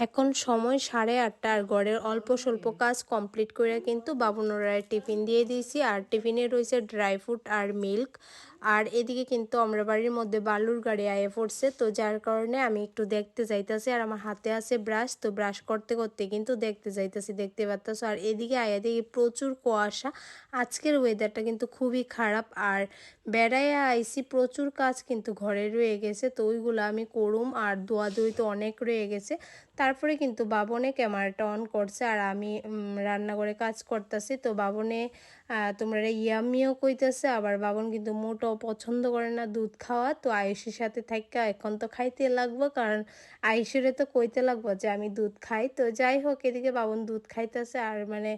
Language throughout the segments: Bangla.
এখন সময় সাড়ে আটটা আর ঘরের অল্প স্বল্প কাজ কমপ্লিট করে কিন্তু বাবুনোরায় টিফিন দিয়ে দিয়েছি। আর টিফিনে রয়েছে ড্রাই ফ্রুট আর মিল্ক। আর এদিকে কিন্তু আমরা বাড়ির মধ্যে বালুর গাড়ি আয়ে পড়ছে, তো যার কারণে আমি একটু দেখতে যাইতেছি আর আমার হাতে আছে ব্রাশ, তো ব্রাশ করতে করতে কিন্তু দেখতে যাইতেছি, দেখতে পারতেছো। আর এদিকে আয়া দেখি প্রচুর কুয়াশা, আজকের ওয়েদারটা কিন্তু খুবই খারাপ আর বেড়ায় আইসি প্রচুর কাজ কিন্তু ঘরে রয়ে গেছে, তো ওইগুলো আমি করুম আর দোয়া দই তো অনেক রয়ে গেছে। তারপরে কিন্তু বাবনে ক্যামেরাটা অন করছে আর আমি রান্নাঘরে কাজ করতেছি, তো বাবনে তোমরা ইয়ামিও কইতেছে আবার বাবন কিন্তু মোটাও পছন্দ করে না দুধ খাওয়া। তো আয়ুষের সাথে থাকা এখন তো খাইতে লাগবো কারণ আয়ুষেরে তো কইতে লাগবো যে আমি দুধ খাই। তো যাই হোক এদিকে বাবন দুধ খাইতেছে আর মানে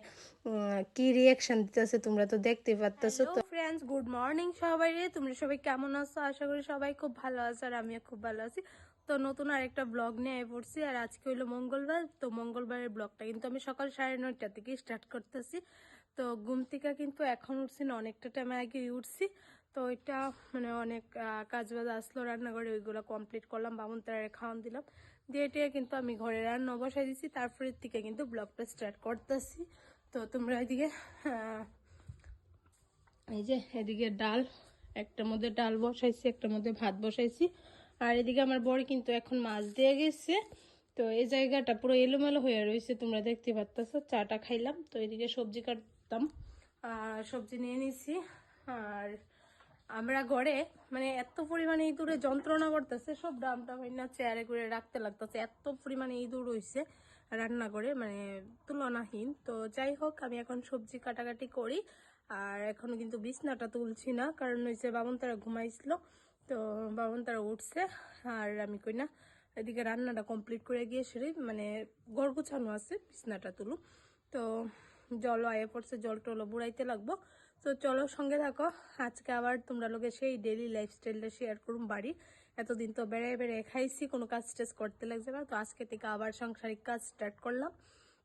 কি রিয়াকশন দিতেছে তোমরা তো দেখতে পারতেছো তো। ফ্রেন্ডস গুড মর্নিং সবাই রে তোমরা সবাই কেমন আছো? আশা করি সবাই খুব ভালো আছো আর আমিও খুব ভালো আছি। তো নতুন আরেকটা ব্লগ নিয়ে পড়ছি, আর আজকে হলো মঙ্গলবার, তো মঙ্গলবারের ব্লগটা কিন্তু আমি সকাল সাড়ে নয়টা থেকে স্টার্ট করতেছি। তো ঘুম থেকে কিন্তু এখন উঠছি না, অনেকটা টাইম আগে উঠছি। তো এটা মানে অনেক কাজ বাজ আসলো, রান্নাঘরে ওইগুলো কমপ্লিট করলাম বামুন তারা খাওয়ান দিলাম। দিয়ে টিয়ে কিন্তু আমি ঘরে রান্না বসাই দিছি তারপরের থেকে কিন্তু ব্লগটা স্টার্ট করতেছি। তো তোমরা এদিকে এই যে এদিকে ডাল একটার মধ্যে ডাল বসাইছি একটার মধ্যে ভাত বসাইছি। আর এদিকে আমার বড় কিন্তু এখন মাছ দিয়ে গেছে। তো এই জায়গাটা পুরো এলোমেলো হয়ে রয়েছে, তোমরা দেখতে পাচ্ছ চাটা খাইলাম, তো এদিকে সবজি কাটতাম। আর সবজি নিয়ে নিছি। আর আমরা ঘরে মানে এত পরিমাণে ইঁদুরে যন্ত্রণা করতেছে, সব ডামটা না চেয়ারে করে রাখতে লাগতেছে। এত পরিমাণে ইঁদুর হইছে রান্না করে মানে তুলনাহীন। তো যাই হোক, আমি এখন সবজি কাটাকাটি করি। আর এখনও কিন্তু বিছনাটা তুলছি না, কারণ হচ্ছে বাবন তারা ঘুমাইছিল। তো বাবন তারা উঠছে, আর আমি কই না, এদিকে রান্নাটা কমপ্লিট করে গিয়ে সেরে মানে গড় গুছানো আছে, বিছনাটা তুলু তো জলও আয়ে পড়ছে, জল টলও বুড়াইতে লাগবো। তো চলো সঙ্গে থাকো, আজকে আবার তোমরা লোকে সেই ডেলি লাইফস্টাইলটা শেয়ার করুন বাড়ি। এতদিন তো বেড়ায় বেড়ায় খাইছি, কোনো কাজ টাজ করতে লাগছে না। তো আজকে থেকে আবার সাংসারিক কাজ স্টার্ট করলাম।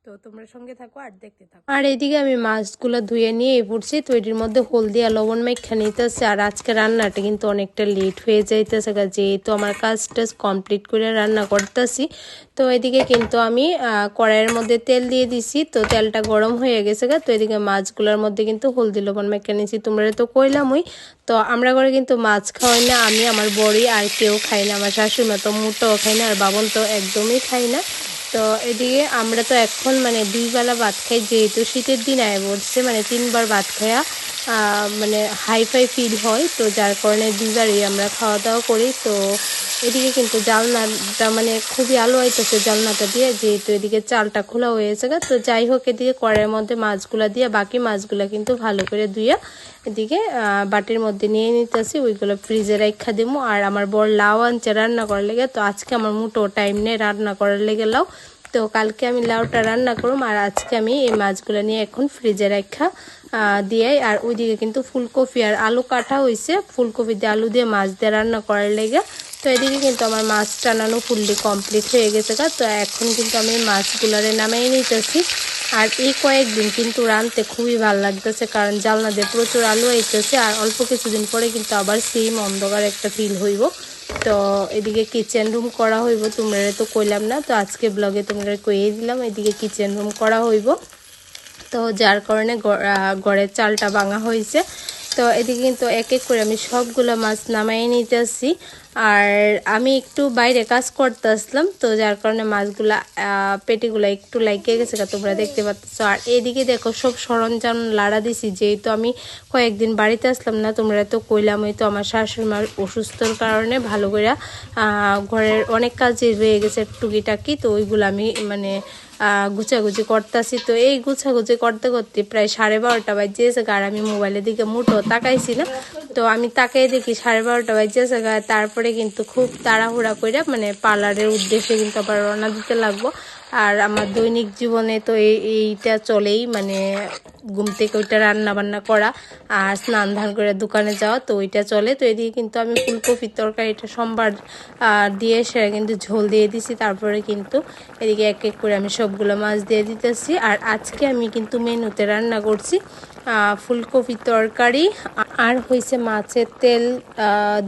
তো তোমরা সঙ্গে থাকো আর দেখতে থাকো। আর এদিকে আমি মাছগুলো ধুয়ে নিয়ে পড়ছি, তো এটির মধ্যে হলদি আর লবণ মেখা নিতেছে। আর আজকে রান্নাটা কিন্তু অনেকটা লেট হয়ে যাইতেছে যেহেতু আমার কাজটা কমপ্লিট করে রান্না করতেছি, তো এদিকে কিন্তু আমি কড়াইয়ের মধ্যে তেল দিয়ে দিছি, তো তেলটা গরম হয়ে গেছে গা, তো এদিকে মাছগুলোর মধ্যে কিন্তু হলদি লবণ মেখে নিয়েছি তোমরা তো কইলামই, তো আমরা করে কিন্তু মাছ খাওয়াই না, আমি, আমার বড়ি আর কেউ খাই না, আমার শাশুড়ি মা তো মোটাও খাই না, আর বাবন তো একদমই খাই না। তো এদিকে আমরা তো এখন মানে দুই বেলা ভাত খাই, যেহেতু শীতের দিন আয় পড়ছে মানে তিনবার ভাত খাইয়া মানে হাই ফাই ফিল হয়, তো যার কারণে দুইবারই আমরা খাওয়া দাওয়া করি, তো এদিকে কিন্তু জালনাটা মানে খুবই আলো আইতেছে জালনাটা দিয়ে, যেহেতু এদিকে চালটা খোলা হয়েছে তো যাই হোক, এদিকে কড়াইয়ের মধ্যে মাছগুলা দিয়ে, বাকি মাছগুলা কিন্তু ভালো করে ধুয়ে এদিকে বাটির মধ্যে নিয়ে নিতেছি, ওইগুলো ফ্রিজে রাখা দেবো আর আমার বড় লাউ আনছে রান্না করার লেগে, তো আজকে আমার মোটো টাইম নেই রান্না করার লেগে লাউ। তো কালকে আমি লাউটা রান্না করুম, আর আজকে আমি এই মাছগুলো নিয়ে এখন ফ্রিজে রাখা দিয়ে, আর ওইদিকে কিন্তু ফুলকপি আর আলু কাটা হয়েছে ফুলকপি দিয়ে আলু দিয়ে মাছ দিয়ে রান্না করার লেগে তো এদিকে কিন্তু আমার মাছ টানানো ফুললি কমপ্লিট হয়ে গেছে গা। তো এখন কিন্তু আমি মাছগুলারে নামিয়ে নিতেছি। আর এই কয়েকদিন কিন্তু রানতে খুবই ভালো লাগতেছে, কারণ জালনা দিয়ে প্রচুর আলু আইতেছে, আর অল্প কিছুদিন পরে কিন্তু আবার সেম অন্ধকার একটা ফিল হইব। তো এদিকে কিচেন রুম করা হইব তোমরা তো কইলাম না। তো আজকে ব্লগে তোমরা কইয়ে দিলাম, এদিকে কিচেন রুম করা হইব। তো যার কারণে গড়ের চালটা ভাঙা হয়েছে তো এদিকে কিন্তু এক এক করে আমি সবগুলো মাছ নামাই নিতেছি। আর আমি একটু বাইরে কাজ করতে আসলাম, তো যার কারণে মাছগুলা পেটিগুলা একটু লাগিয়ে গেছে তোমরা দেখতে পাচ্ছ। আর এদিকে দেখো সব সরঞ্জাম লাড়া দিছি, যেহেতু আমি কয়েকদিন বাড়িতে আসলাম না, তোমরা তো কইলাম তো আমার শাশুড়ি মার অসুস্থর কারণে ভালো করে ঘরের অনেক কাজে রয়ে গেছে টুকিটাকি, তো ওইগুলো আমি মানে গুছাগুছি করতেছি। তো এই গুছাগুছি করতে করতে প্রায় সাড়ে বারোটা বাজেছে আর আমি মোবাইলের দিকে মুঠো তাকাইছি না তো আমি তাকাই দেখি সাড়ে বারোটা বাজেছে গা তারপরে কিন্তু খুব তাড়াহুড়া করে মানে পার্লারের উদ্দেশ্যে কিন্তু আবার রওনা দিতে লাগবো। আর আমার দৈনিক জীবনে তো এই এইটা চলেই মানে ঘুম থেকে ওইটা রান্না বান্না করা আর স্নান ধান করে দোকানে যাওয়া তো ওইটা চলে। তো এদিকে কিন্তু আমি ফুলকপির তরকারিটা সোমবার আহ, দিয়ে সেটা কিন্তু ঝোল দিয়ে দিছি তারপরে কিন্তু এদিকে এক এক করে আমি সবগুলো মাছ দিয়ে দিতেছি। আর আজকে আমি কিন্তু মেনুতে রান্না করছি ফুলকপি তরকারি আর হয়েছে মাছের তেল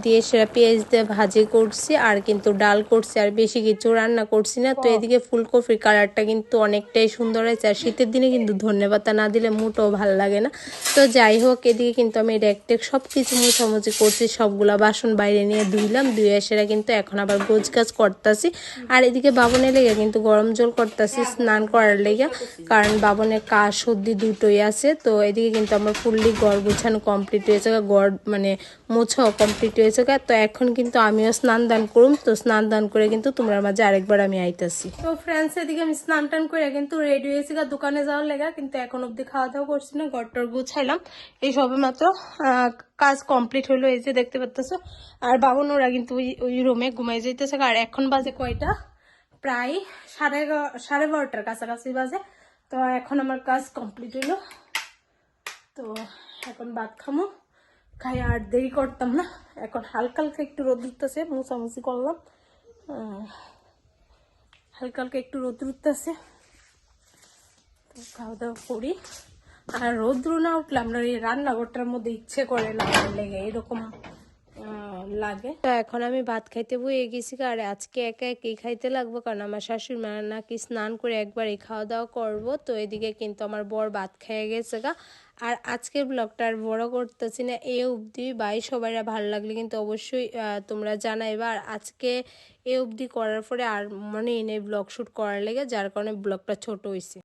দিয়ে সেটা পেঁয়াজ দিয়ে ভাজি করছি আর কিন্তু ডাল করছি আর বেশি কিছু রান্না করছি না। তো এদিকে ফুলকপির কালারটা কিন্তু অনেকটাই সুন্দর হয়েছে আর শীতের দিনে কিন্তু ধনে পাতা না দিলে মোটেও ভালো লাগে না। তো যাই হোক এদিকে কিন্তু আমি রেকটেক সব কিছু মোছামুছি করছি সবগুলা বাসন বাইরে নিয়ে ধুইলাম ধুয়ে সেটা কিন্তু এখন আবার গোছ গাছ করতেছি। আর এদিকে বাবনের লেগে কিন্তু গরম জল করতেছি স্নান করার লেগে কারণ বাবনের কাজ সর্দি দুটোই আছে। তো এদিকে কিন্তু আমার ফুললি গড় গোছানো কমপ্লিট হয়েছে গড় মানে মোছাও কমপ্লিট হয়েছে তো এখন কিন্তু আমিও স্নান দান করুম। তো স্নান দান করে কিন্তু তোমরা মাঝে আরেকবার আমি আইতাছি। তো ফ্রেন্ডস এদিকে আমি স্নান টান করে কিন্তু রেডি হয়েছি দোকানে যাওয়ার লেগা। কিন্তু এখন অব্দি খাওয়া দাওয়া করছি না, ঘরটর গুছাইলাম। এই সবে মাত্র কাজ কমপ্লিট হলো এই যে দেখতে পাচ্তেছো আর বাবন ওরা কিন্তু ওই রুমে ঘুমাই যাইতেছে আর এখন বাজে কয়টা? প্রায় সাড়ে সাড়ে বারোটার কাছাকাছি বাজে। তো এখন আমার কাজ কমপ্লিট হইল। তো এখন ভাত খামো। খাই আর দেরি করতাম না। এখন হালকা হালকা একটু রোদ উঠতেছে মুসামুসি করলাম। হালকা হালকা একটু রোদ উঠতেছে। খাওয়া দাওয়া করি। আর রোদ্রু না উঠলে আমরা এই রান্নাঘরটার মধ্যে ইচ্ছে করে না, লেগে এরকম লাগে। তো এখন আমি ভাত খাইতে বইয়ে গেছি আর আজকে একা একই খাইতে লাগবো, কারণ আমার শাশুড়ি মা নাকি স্নান করে একবারই খাওয়া দাওয়া করব। তো এদিকে কিন্তু আমার বর ভাত খেয়ে গেছে গা। আর আজকের ব্লগটা আর বড় করতেছি না, এ অবধি। বাই সবাইরা, ভালো লাগলে কিন্তু অবশ্যই তোমরা জানাইবা। আর আজকে এ অবধি করার পরে আর মনে এনে ব্লগ শ্যুট করার লেগে, যার কারণে ব্লগটা ছোট হয়েছে